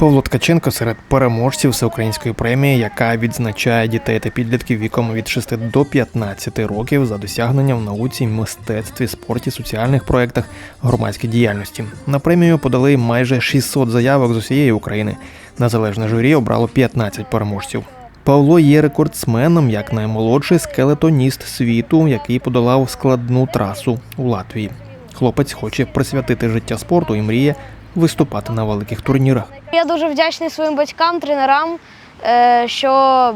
Павло Ткаченко серед переможців всеукраїнської премії, яка відзначає дітей та підлітків віком від 6 до 15 років за досягнення в науці, мистецтві, спорті, соціальних проєктах, громадській діяльності. На премію подали майже 600 заявок з усієї України. Незалежне журі обрало 15 переможців. Павло є рекордсменом як наймолодший скелетоніст світу, який подолав складну трасу у Латвії. Хлопець хоче присвятити життя спорту і мріє виступати на великих турнірах. Я дуже вдячний своїм батькам, тренерам, е, що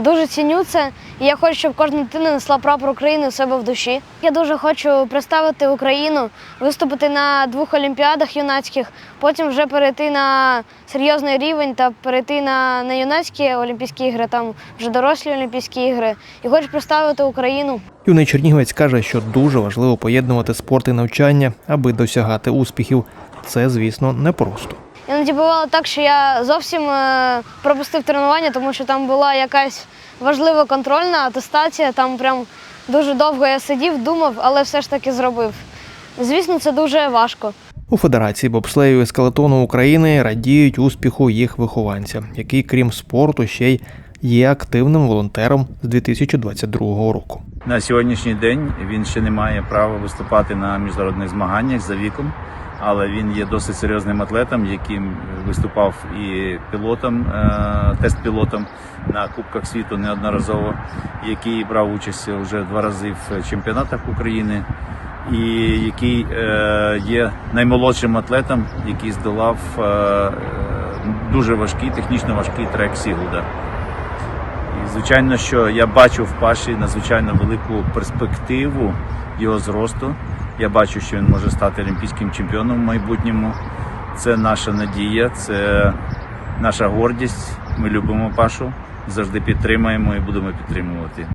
дуже ціню це. І я хочу, щоб кожна дитина несла прапор України у себе в душі. Я дуже хочу представити Україну, виступити на двох олімпіадах юнацьких, потім вже перейти на серйозний рівень та перейти на, на юнацькі Олімпійські ігри, там вже дорослі Олімпійські ігри. І хочу представити Україну. Юний чернігівець каже, що дуже важливо поєднувати спорт і навчання, аби досягати успіхів. Це, звісно, непросто. Іноді бувало так, що я зовсім е, пропустив тренування, тому що там була якась важлива контрольна атестація. Там прям дуже довго я сидів, думав, але все ж таки зробив. Звісно, це дуже важко. У Федерації бобслею і скелетону України радіють успіху їх вихованця, який, крім спорту, ще й є активним волонтером з 2022 року. На сьогоднішній день він ще не має права виступати на міжнародних змаганнях за віком, але він є досить серйозним атлетом, яким виступав і пілотом, е, тест-пілотом на Кубках світу неодноразово, який брав участь вже два рази в чемпіонатах України, і який е, є наймолодшим атлетом, який здолав е, дуже важкий, технічно важкий трек Сігуда. Звичайно, що я бачу в Паші надзвичайно велику перспективу його зросту. Я бачу, що він може стати олімпійським чемпіоном в майбутньому. Це наша надія, це наша гордість. Ми любимо Пашу, завжди підтримаємо і будемо підтримувати.